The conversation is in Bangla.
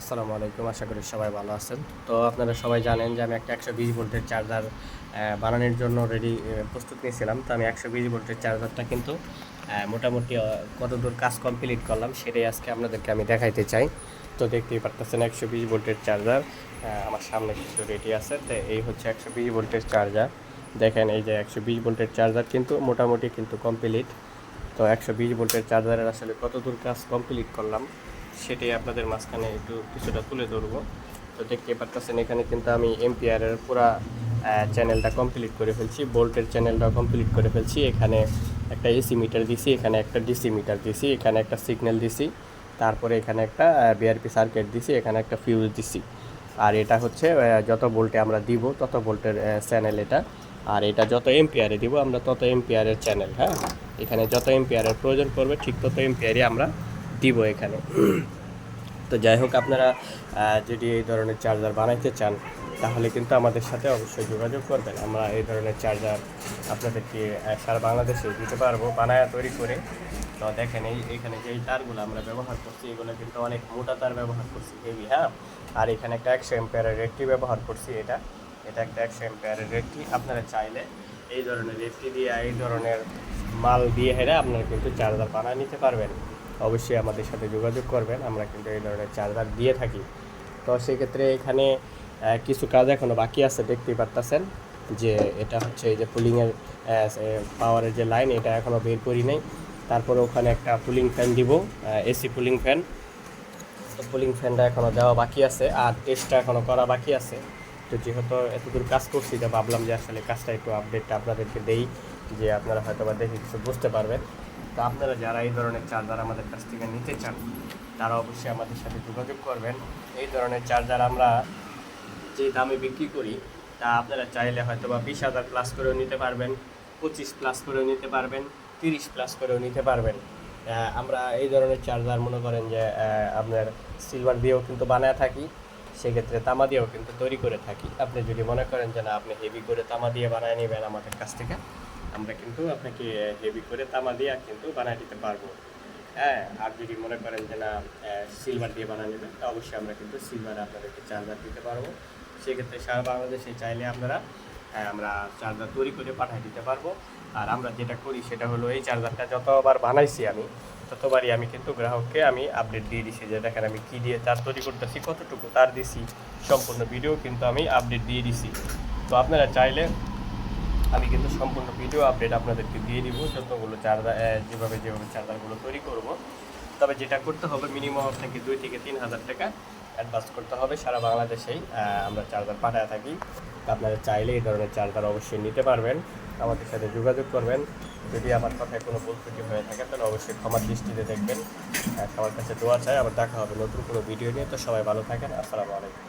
আসসালামু আলাইকুম, আশা করি সবাই ভালো আছেন। তো আপনারা সবাই জানেন যে আমি একটা একশো বিশ ভোল্টের চার্জার বানানোর জন্য রেডি প্রস্তুত নিয়েছিলাম। তো আমি একশো বিশ ভোল্টের চার্জারটা কিন্তু মোটামুটি কতদূর কাজ কমপ্লিট করলাম সেটাই আজকে আপনাদেরকে আমি দেখাইতে চাই। তো দেখতেই পারতেছেন একশো বিশ ভোল্টের চার্জার আমার সামনে কিছু রেডি আছে। তো এই হচ্ছে একশো বিশ ভোল্টের চার্জার। দেখেন এই যে একশো বিশ ভোল্টের চার্জার কিন্তু মোটামুটি কিন্তু কমপ্লিট তো একশো বিশ ভোল্টের চার্জারের আসলে কতদূর কাজ কমপ্লিট করলাম সেটাই আপনাদের মাঝখানে একটু কিছুটা তুলে ধরবো। তো দেখতে পারতেছেন, এখানে কিন্তু আমি এমপিআরের পুরা চ্যানেলটা কমপ্লিট করে ফেলছি বোল্টের চ্যানেলটা কমপ্লিট করে ফেলছি। এখানে একটা এসি মিটার দিছি, এখানে একটা ডিসি মিটার দিছি, এখানে একটা সিগন্যাল দিছি, তারপরে এখানে একটা বিআরপি সার্কিট দিছি, এখানে একটা ফিউজ দিছি। আর এটা হচ্ছে যত ভোল্টে আমরা দিব, তত ভোল্টের চ্যানেল এটা। আর এটা যত এমপিআরে দিব, আমরা তত এমপিআরের চ্যানেল হ্যাঁ? এখানে যত এমপিআরের প্রয়োজন পড়বে, ঠিক তত এমপিআরই আমরা দিব এখানে। তো যাই হোক, আপনারা যদি এই ধরনের চার্জার বানাইতে চান, তাহলে কিন্তু আমাদের সাথে অবশ্যই যোগাযোগ করবেন। আমরা এই ধরনের চার্জার আপনাদেরকে সারা বাংলাদেশে দিতে পারব বানায়া তৈরি করে। তো দেখেন, এই, এখানে যে তারগুলো আমরা ব্যবহার করছি, এগুলো কিন্তু অনেক মোটা তার ব্যবহার করছি হেভি হ্যাঁ? আর এখানে একটা একশো এম্পায়ারের রেডটি ব্যবহার করছি এটা। এটা একটা একশো এম্পায়ারের রেডটি আপনারা চাইলে এই ধরনের রেটটি দিয়ে, এই ধরনের মাল দিয়ে হেরে আপনারা কিন্তু চার্জার বানায় নিতে পারবেন। অবশ্যই আমাদের সাথে যোগাযোগ করবেন। আমরা কিন্তু এই ধরনের চার্জার দিয়ে থাকি। তো সেক্ষেত্রে এখানে কিছু কাজ এখনও বাকি আছে, দেখতেই পারতেছেন যে এটা হচ্ছে এই যে পুলিংয়ের পাওয়ারের যে লাইন এটা এখনও বের করি নাই। তারপরে ওখানে একটা পুলিং ফ্যান দিব এসি পুলিং ফ্যান তো পুলিং ফ্যানটা এখনও দেওয়া বাকি আছে, আর টেস্টটা এখনও করা বাকি আছে। তো যেহেতু এতদূর কাজ করছি, তো ভাবলাম যে আসলে কাজটা একটু আপডেটটা আপনাদেরকে দেই, যে আপনারা হয়তো বা দেখে কিছু বুঝতে পারবেন। তো আপনারা যারা এই ধরনের চার্জার আমাদের কাছ থেকে নিতে চান, তারা অবশ্যই আমাদের সাথে যোগাযোগ করবেন। এই ধরনের চার্জার আমরা যে দামে বিক্রি করি, তা আপনারা চাইলে হয়তো বা বিশ হাজার প্লাস করেও নিতে পারবেন, পঁচিশ প্লাস করেও নিতে পারবেন, তিরিশ প্লাস করেও নিতে পারবেন। আমরা এই ধরনের চার্জার মনে করেন যে আপনার সিলভার দিয়েও কিন্তু বানায় থাকি, সেক্ষেত্রে তামা দিয়েও কিন্তু তৈরি করে থাকি। আপনি যদি মনে করেন যে না, আপনি হেভি করে তামা দিয়ে বানায় নেবেন আমাদের কাছ থেকে আমরা কিন্তু আপনাকে হেভি করে তামা দিয়ে কিন্তু বানায় দিতে পারব। হ্যাঁ আর যদি মনে করেন যে না সিলভার দিয়ে বানিয়ে নেবেন তা অবশ্যই আমরা কিন্তু সিলভারে আপনাদেরকে চার্জার দিতে পারব। সেক্ষেত্রে সারা বাংলাদেশে চাইলে আপনারা হ্যাঁ, আমরা চার্জার তৈরি করে পাঠিয়ে দিতে পারব। আর আমরা যেটা করি সেটা হলো এই চার্জারটা যতবার বানাইছি আমি ততবারই আমি কিন্তু গ্রাহককে আমি আপডেট দিয়ে দিছি যে দেখেন আমি কী দিয়ে চার্জ তৈরি করতেছি কতটুকু তার দিছি সম্পূর্ণ ভিডিও কিন্তু আমি আপডেট দিয়ে দিছি। তো আপনারা চাইলে আমি কিন্তু সম্পূর্ণ ভিডিও আপডেট আপনাদেরকে দিয়ে দিব। যতগুলো চার্জার যেভাবে যেভাবে চার্জারগুলো তৈরি করব। তবে যেটা করতে হবে মিনিমাম আপনাকে দুই থেকে তিন হাজার টাকা অ্যাডভান্স করতে হবে। সারা বাংলাদেশেই আমরা চার্জার পাঠায় থাকি। আপনারা চাইলে এই ধরনের চার্জার অবশ্যই নিতে পারবেন। আমাদের সাথে যোগাযোগ করবেন। যদি আমার কথায় কোনো ভুল ত্রুটি হয়ে থাকে, তাহলে অবশ্যই ক্ষমার দৃষ্টিতে দেখবেন। সবার কাছে দোয়া চাই। আবার দেখা হবে নতুন কোনো ভিডিও নিয়ে। তো সবাই ভালো থাকেন। আসসালামু আলাইকুম।